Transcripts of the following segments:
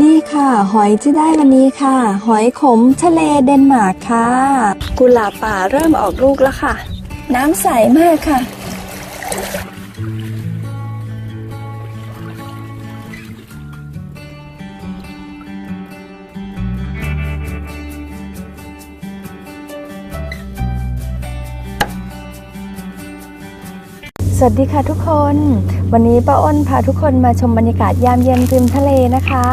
นี่ค่ะ หอยที่ได้วันนี้ค่ะ หอยขมทะเลเดนมาร์กค่ะ กุหลาบป่าเริ่มออกลูกแล้วค่ะ น้ำใสมากค่ะ สวัสดีค่ะทุกคน วันนี้ป้าอ้นพาทุกคนมาชมบรรยากาศยามเย็นริมทะเลนะคะ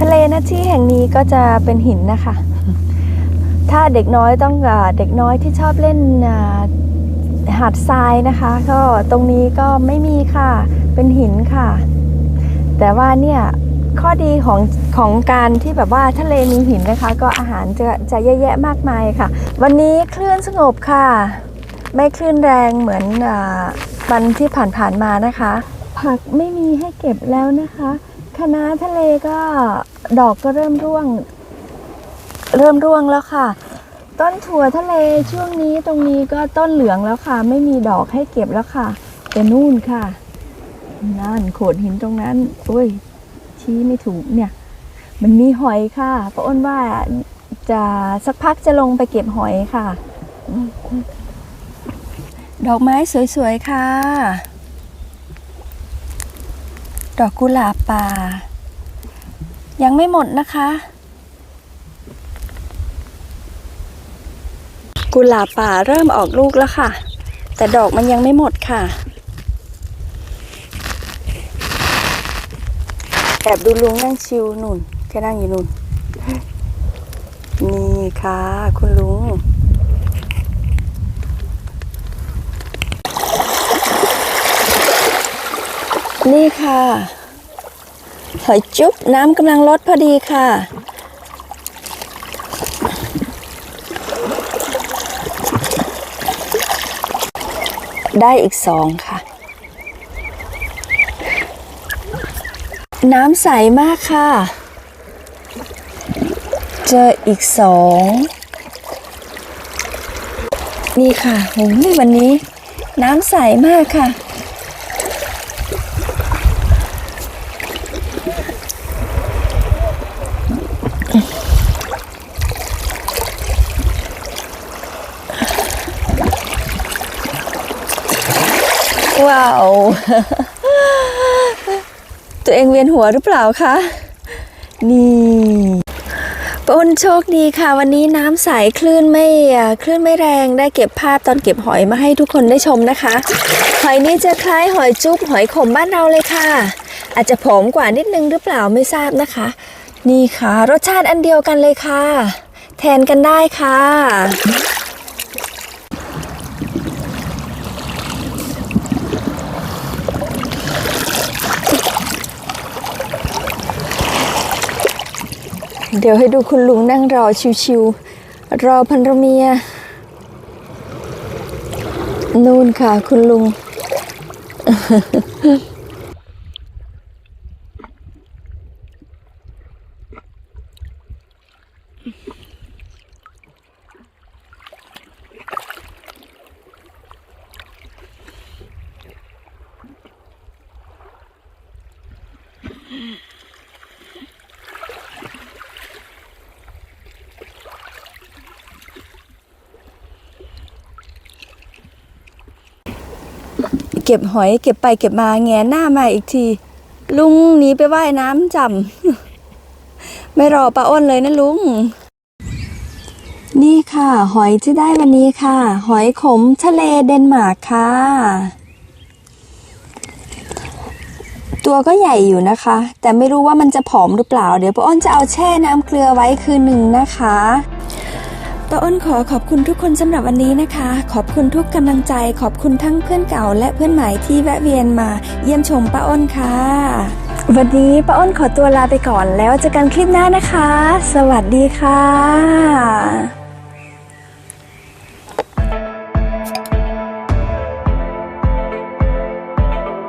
ทะเลน้าที่แห่งนี้ก็จะเป็นหินนะคะ ถ้าเด็กน้อยต้องอเด็กน้อยที่ชอบเล่นหาดทรายนะคะ ก็ตรงนี้ก็ไม่มีค่ะ เป็นหินค่ะ แต่ว่าเนี่ยข้อดีของของการที่แบบว่าทะเลมีหินนะคะ ก็อาหารจะจะเยอะแยะมากมายค่ะ วันนี้คลื่นสงบค่ะ ไม่คลื่นแรงเหมือนวันที่ผ่านๆมานะคะ ผักไม่มีให้เก็บแล้วนะคะคะน้าทะเลก็ดอกก็เริ่มร่วง เริ่มร่วงแล้วค่ะ ต้นถั่วทะเลช่วงนี้ตรงนี้ก็ต้นเหลืองแล้วค่ะ ไม่มีดอกให้เก็บแล้วค่ะแต่นู่นค่ะ นั่นโขดหินตรงนั้นโอ้ย ชี้ไม่ถูกเนี่ย มันมีหอยค่ะป้าอ้นว่าจะสักพักจะลงไปเก็บหอยค่ะ ดอกไม้สวยๆ ค่ะ ดอกกุหลาบป่า ยังไม่หมดนะคะ กุหลาบป่าเริ่มออกลูกแล้วค่ะ แต่ดอกมันยังไม่หมดค่ะ แอบดูลุงนั่งชิวนุ่นแค่นั่งอยู่นุ่น นี่ค่ะ คุณลุง นี่ค่ะ หอยจุ๊บน้ำกำลังลดพอดีค่ะ ได้อีกสองค่ะ น้ำใสมากค่ะ เจออีกสองนี่ค่ะโอ้ยวันนี้น้ำใสมากค่ะ ว้าว ตัวเองเวียนหัวหรือเปล่าคะ นี่ปนโชคดีค่ะ วันนี้น้ำใสคลื่นไม่คลื่นไม่แรงได้เก็บภาพตอนเก็บหอยมาให้ทุกคนได้ชมนะคะ หอยนี้จะคล้ายหอยจุ๊บหอยขมบ้านเราเลยค่ะ อาจจะผอมกว่านิดนึงหรือเปล่าไม่ทราบนะคะ นี่ค่ะ รสชาติอันเดียวกันเลยค่ะ แทนกันได้ค่ะเดี๋ยวให้ดูคุณลุงนั่งรอชิวๆรอพันรเมีย นู่นค่ะคุณลุง เก็บหอยเก็บไปเก็บมาแงหน้ามาอีกที ลุงหนีไปว่ายน้ำจำ ไม่รอป้าอ้นเลยนะลุง นี่ค่ะ หอยที่ได้วันนี้ค่ะ หอยขมทะเลเดนมาร์กค่ะ ตัวก็ใหญ่อยู่นะคะ แต่ไม่รู้ว่ามันจะผอมหรือเปล่า เดี๋ยวป้าอ้นจะเอาแช่น้ำเกลือไว้คืนหนึ่งนะคะป้าอ้นขอขอบคุณทุกคนสำหรับวันนี้นะคะ ขอบคุณทุกกำลังใจ ขอบคุณทั้งเพื่อนเก่าและเพื่อนใหม่ที่แวะเวียนมา เยี่ยมชมป้าอ้นค่ะ วันนี้ป้าอ้นขอตัวลาไปก่อนแล้วเจอกันคลิปหน้านะคะ สวัสดีค่ะ